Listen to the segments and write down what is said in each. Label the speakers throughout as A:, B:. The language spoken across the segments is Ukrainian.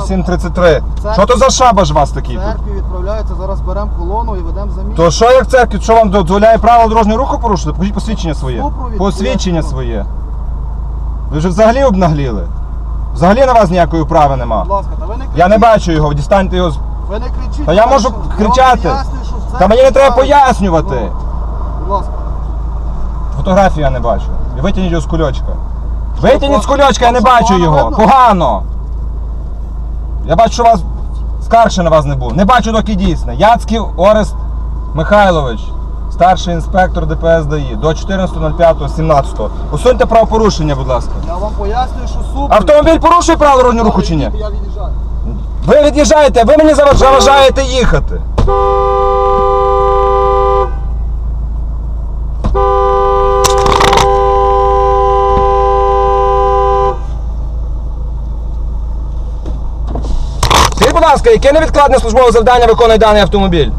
A: 0733. Що то за шабаш у вас такий
B: В
A: тут?
B: церкві відправляється, зараз беремо колону і ведемо заміну.
A: То що як в церкві, що вам дозволяє правила дорожнього руху порушити? Покажіть посвідчення своє.
B: Супровід,
A: Посвідчення своє. Ви вже взагалі обнагліли? Взагалі на вас ніякої права нема.
B: Будь ласка, та ви не кричіть.
A: Я не бачу його, дістаньте його. з-
B: Ви не кричіть.
A: Та я можу
B: що
A: кричати.
B: Пояснюю, що в
A: Та мені не треба пояснювати.
B: Ну, Будь ласка.
A: Фотографію я не бачу. І Витягніть його з кульочка. Витягніть з кульочка, я не бачу його. Погано. Я бачу, що вас скарг ще на вас не було. Не бачу доки дійсне. Яцьків Орест Михайлович, старший інспектор ДПС ДАІ до 14.05.17. Усуньте правопорушення, будь ласка.
B: Я вам пояснюю, що супер.
A: Автомобіль порушує правила дорожнього руху чи ні?
B: Я від'їжджаю.
A: Ви від'їжджаєте, ви мені заважаєте їхати. Скажіть, будь ласка, яке невідкладне службове завдання виконує даний автомобіль?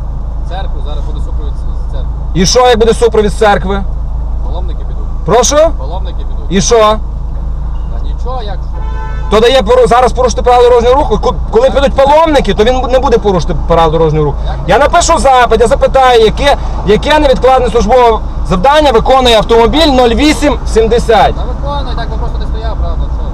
C: Церкву, зараз буде супровід з церкви.
A: І що, як буде супровід з церкви?
C: Паломники підуть.
A: Прошу?
C: Паломники підуть.
A: І що?
C: Та нічого, як що.
A: То дає зараз порушити правила дорожнього руху. Коли підуть паломники, то він не буде порушити правила дорожнього руху. Я напишу запит, я запитаю, яке, яке невідкладне службове завдання виконує автомобіль 0870.
C: Та виконуй, так би просто не стояв, правда, що?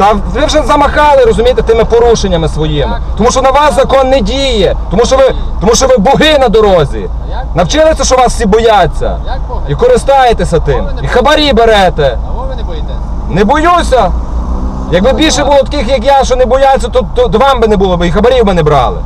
A: Та ви вже замахали, розумієте, тими порушеннями своїми. Тому що на вас закон не діє. Тому що ви, тому що ви боги на дорозі. Навчилися, що вас всі бояться. І користаєтеся тим. І хабарі берете.
C: А ви не боїтесь?
A: Не боюся. Якби більше було таких, як я, що не бояться, то, то, то вам би не було, бо і хабарів би не брали.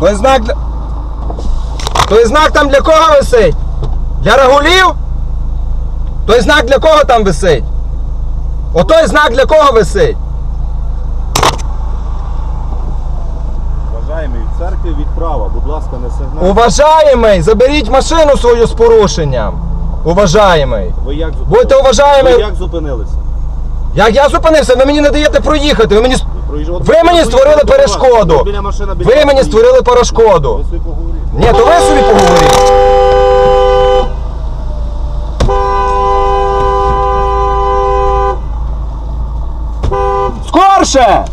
A: Той знак для. Той знак там для кого висить? Для рагулів? Той знак для кого там висить? Отой знак для кого висить?
D: Вважаємий в церкві відправа, будь ласка, не сигнал.
A: Уважаємий, заберіть машину свою з порушенням. Уважаємий.
D: Ви як зупинилися?
A: Будьте уважаємий.
D: Ви як зупинилися?
A: Як я зупинився, ви мені не даєте проїхати. Ви мені, ви мені створили перешкоду. Ви мені створили перешкоду. Ні, то ви собі поговоріть. Скорше!